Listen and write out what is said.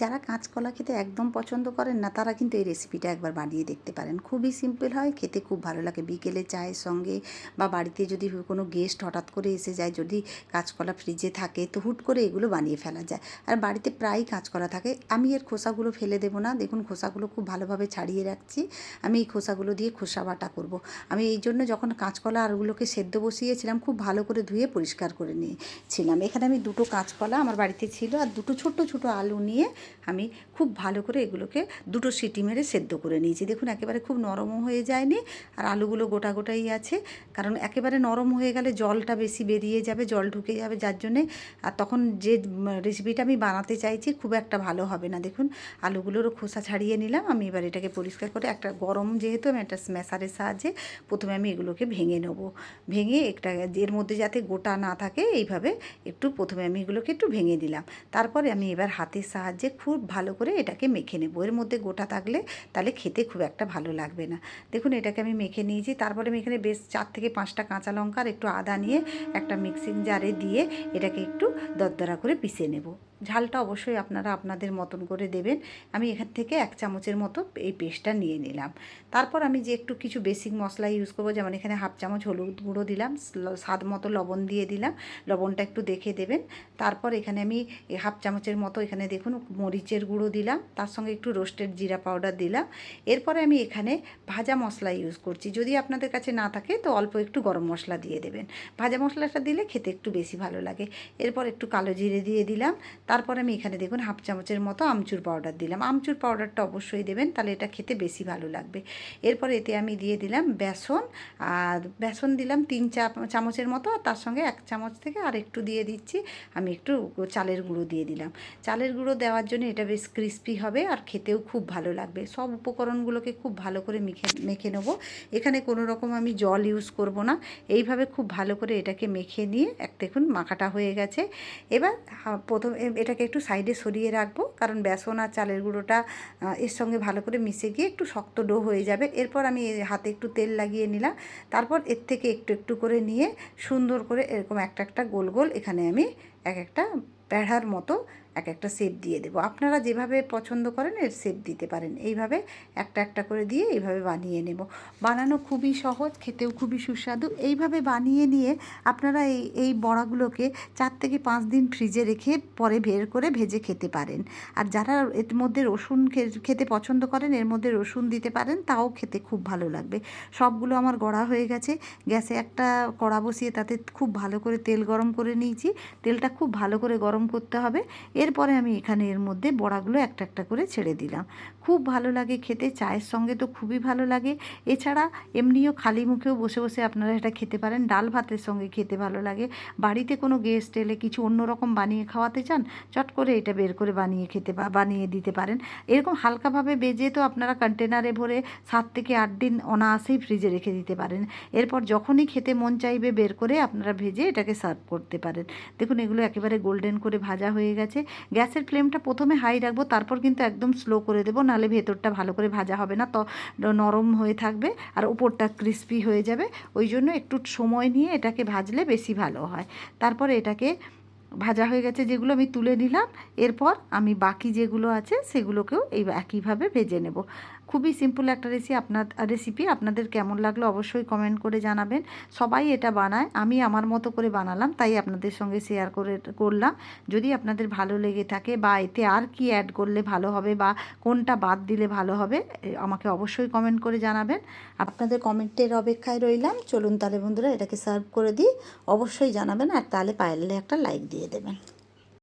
যারা কাঁচকলা খেতে একদম পছন্দ করেন না, তারা কিন্তু এই রেসিপিটা একবার বানিয়ে দেখতে পারেন। খুবই সিম্পল হয়, খেতে খুব ভালো লাগে। বিকেলে চায়ের সঙ্গে বা বাড়িতে যদি কোনো গেস্ট হঠাৎ করে এসে যায়, যদি কাঁচকলা ফ্রিজে থাকে, তো হুট করে এগুলো বানিয়ে ফেলা যায়। আর বাড়িতে প্রায়ই কাঁচকলা থাকে। আমি এর খোসাগুলো ফেলে দেবো না। দেখুন, খোসাগুলো খুব ভালোভাবে ছাড়িয়ে রাখছি। আমি এই খোসাগুলো দিয়ে খোসা বাটা করব। আমি এই জন্য যখন কাঁচকলা আরগুলোকে সেদ্ধ বসিয়েছিলাম, খুব ভালো করে ধুয়ে পরিষ্কার করে নিয়েছিলাম। এখানে আমি দুটো কাঁচকলা আমার বাড়িতে ছিল, আর দুটো ছোট ছোট আলু নিয়ে আমি খুব ভালো করে এগুলোকে দুটো সিটি মেরে সেদ্ধ করে নিয়েছি। দেখুন, একেবারে খুব নরমও হয়ে যায়নি আর আলুগুলো গোটা গোটাই আছে। কারণ একেবারে নরম হয়ে গেলে জলটা বেশি বেরিয়ে যাবে, জল ঢুকে যাবে যার জন্যে। আর তখন যে রেসিপিটা আমি বানাতে চাইছি খুব একটা ভালো হবে না। দেখুন, আলুগুলোরও খোসা ছাড়িয়ে নিলাম। আমি এবার এটাকে পরিষ্কার করে একটা গরম যেহেতু আমি একটা স্ম্যাশারের সাহায্যে প্রথমে আমি এগুলোকে ভেঙে নেব। ভেঙে একটা এর মধ্যে যাতে গোটা না থাকে, এইভাবে একটু প্রথমে আমি এগুলোকে একটু ভেঙে দিলাম। তারপরে আমি এবার হাতের সাহায্যে খুব ভালো করে এটাকে মেখে নেব। এর মধ্যে গোটা থাকলে তাহলে খেতে খুব একটা ভালো লাগবে না। দেখুন, এটাকে আমি মেখে নিয়েছি। তারপরে আমি এখানে বেশ চার থেকে পাঁচটা কাঁচা লঙ্কা আর একটু আদা নিয়ে একটা মিক্সিং জারে দিয়ে এটাকে একটু দরদরা করে পিষে নেব। ঝালটা অবশ্যই আপনারা আপনাদের মতন করে দেবেন। আমি এখান থেকে এক চামচের মতো এই পেস্টটা নিয়ে নিলাম। তারপর আমি যে একটু কিছু বেসিক মশলা ইউজ করব, যেমন এখানে হাফ চামচ হলুদ গুঁড়ো দিলাম স্বাদ মতো লবণ দিয়ে দিলাম। লবণটা একটু দেখে দেবেন। তারপর এখানে আমি হাফ চামচের মতো এখানে দেখুন মরিচের গুঁড়ো দিলাম, তার সঙ্গে একটু রোস্টেড জিরা পাউডার দিলাম। এরপরে আমি এখানে ভাজা মশলা ইউজ করছি। যদি আপনাদের কাছে না থাকে, তো অল্প একটু গরম মশলা দিয়ে দেবেন। ভাজা মশলাটা দিলে খেতে একটু বেশি ভালো লাগে। এরপর একটু কালো জিরে দিয়ে দিলাম। তারপর আমি এখানে দেখুন হাফ চামচের মতো আমচুর পাউডার দিলাম। আমচুর পাউডারটা অবশ্যই দেবেন, তাহলে এটা খেতে বেশি ভালো লাগবে। এরপর এতে আমি দিয়ে দিলাম বেসন, আর বেসন দিলাম তিন চা চামচের মতো তার সঙ্গে এক চামচ থেকে আর একটু দিয়ে দিচ্ছি, আমি একটু চালের গুঁড়ো দিয়ে দিলাম। চালের গুঁড়ো দেওয়ার জন্য এটা বেশ ক্রিস্পি হবে আর খেতেও খুব ভালো লাগবে। সব উপকরণগুলোকে খুব ভালো করে মেখে মেখে নেব। এখানে কোনো রকম আমি জল ইউজ করব না। এইভাবে খুব ভালো করে এটাকে মেখে নিয়ে, এক দেখুন মাখাটা হয়ে গেছে। এবার প্রথম এটাকে একটু সাইডে সরিয়ে রাখব। কারণ বেসন আর চালের গুঁড়োটা এর সঙ্গে ভালো করে মিশে গিয়ে একটু শক্ত ডো হয়ে যাবে। এরপর আমি হাতে একটু তেল লাগিয়ে নিলাম। তারপর এর থেকে একটু একটু করে নিয়ে সুন্দর করে এরকম একটা একটা গোল গোল এখানে আমি এক একটা প্যাড়ার মতো এক একটা সেপ দিয়ে দেবো। আপনারা যেভাবে পছন্দ করেন, এর সেপ দিতে পারেন। এইভাবে একটা একটা করে দিয়ে এইভাবে বানিয়ে নেব। বানানো খুবই সহজ, খেতেও খুবই সুস্বাদু। এইভাবে বানিয়ে নিয়ে আপনারা এই এই বড়াগুলোকে চার থেকে পাঁচ দিন ফ্রিজে রেখে পরে বের করে ভেজে খেতে পারেন। আর যারা এর মধ্যে রসুন খেতে পছন্দ করেন, এর মধ্যে রসুন দিতে পারেন, তাও খেতে খুব ভালো লাগবে। সবগুলো আমার গড়া হয়ে গেছে। গ্যাসে একটা কড়া বসিয়ে তাতে খুব ভালো করে তেল গরম করে নিয়েছি। তেলটা খুব ভালো করে গরম করতে হবে। এরপরে আমি এখানে এর মধ্যে বড়াগুলো একটা একটা করে ছেড়ে দিলাম। খুব ভালো লাগে খেতে, চায়ের সঙ্গে তো খুবই ভালো লাগে। এছাড়া এমনিও খালি মুখেও বসে বসে আপনারা এটা খেতে পারেন, ডাল ভাতের সঙ্গে খেতে ভালো লাগে। বাড়িতে কোনো গেস্ট এলে কিছু অন্যরকম বানিয়ে খাওয়াতে চান, চট করে এটা বের করে বানিয়ে খেতে বানিয়ে দিতে পারেন। এরকম হালকাভাবে বেজে তো আপনারা কন্টেনারে ভরে সাত থেকে আট দিন অনায়াসেই ফ্রিজে রেখে দিতে পারেন। এরপর যখনই খেতে মন চাইবে বের করে আপনারা ভেজে এটাকে সার্ভ করতে পারেন। দেখুন এগুলো একেবারে গোল্ডেন করে ভাজা হয়ে গেছে। গ্যাসের ফ্লেমটা প্রথমে হাই রাখব, তারপর কিন্তু একদম স্লো করে দেবো নাহলে ভেতরটা ভালো করে ভাজা হবে না, তো নরম হয়ে থাকবে আর উপরটা ক্রিস্পি হয়ে যাবে। ওই জন্য একটু সময় নিয়ে এটাকে ভাজলে বেশি ভালো হয়। তারপরে এটাকে ভাজা হয়ে গেছে, যেগুলো আমি তুলে নিলাম, এরপর আমি বাকি যেগুলো আছে সেগুলোকেও এই একইভাবে ভেজে নেব। খুবই সিম্পল একটা রেসিপি আপনার রেসিপি আপনাদের কেমন লাগল অবশ্যই কমেন্ট করে জানাবেন। সবাই এটা বানায়, আমি আমার মতো করে বানালাম, তাই আপনাদের সঙ্গে শেয়ার করে, করলাম। যদি আপনাদের ভালো লেগে থাকে বা এতে আর কি অ্যাড করলে ভালো হবে বা কোনটা বাদ দিলে ভালো হবে আমাকে অবশ্যই কমেন্ট করে জানাবেন। আপনাদের কমেন্টের অপেক্ষায় রইলাম। চলুন তাহলে বন্ধুরা এটাকে সার্ভ করে দিই। অবশ্যই জানাবেন আর তাহলে পাইলে একটা লাইক দিয়ে দেবেন।